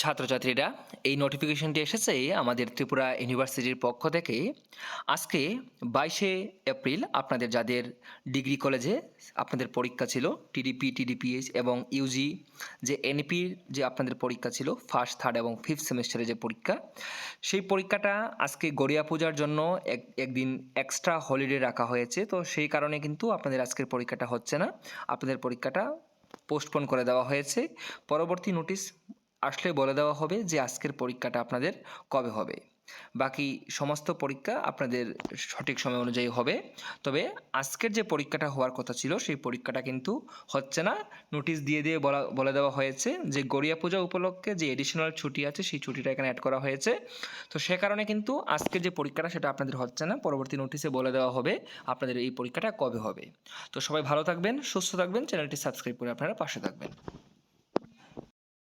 ছাত্রছাত্রীরা, এই নোটিফিকেশনটি এসেছে আমাদের ত্রিপুরা ইউনিভার্সিটির পক্ষ থেকে। আজকে বাইশে এপ্রিল আপনাদের যাদের ডিগ্রি কলেজে আপনাদের পরীক্ষা ছিল টিডিপি টিডিপিএইচ এবং ইউজি যে এনপির যে আপনাদের পরীক্ষা ছিল ফার্স্ট থার্ড এবং ফিফথ সেমিস্টারের যে পরীক্ষা, সেই পরীক্ষাটা আজকে গড়িয়া পূজার জন্য এক, একদিন এক্সট্রা হলিডে রাখা হয়েছে। তো সেই কারণে কিন্তু আপনাদের আজকের পরীক্ষাটা হচ্ছে না। আপনাদের পরীক্ষাটা পোস্টপোন করে দেওয়া হয়েছে। পরবর্তী নোটিশ আসলে বলে দেওয়া হবে যে আজকের পরীক্ষাটা আপনাদের কবে হবে। বাকি সমস্ত পরীক্ষা আপনাদের সঠিক সময় অনুযায়ী হবে। তবে আজকের যে পরীক্ষাটা হওয়ার কথা ছিল, সেই পরীক্ষাটা কিন্তু হচ্ছে না। নোটিশ দিয়ে দিয়ে বলা, বলে দেওয়া হয়েছে যে গড়িয়া পূজা উপলক্ষে যে এডিশনাল ছুটি আছে, সেই ছুটিটা এখানে অ্যাড করা হয়েছে। তো সে কারণে কিন্তু আজকের যে পরীক্ষাটা, সেটা আপনাদের হচ্ছে না। পরবর্তী নোটিশে বলে দেওয়া হবে আপনাদের এই পরীক্ষাটা কবে হবে। তো সবাই ভালো থাকবেন, সুস্থ থাকবেন। চ্যানেলটি সাবস্ক্রাইব করে আপনারা পাশে থাকবেন।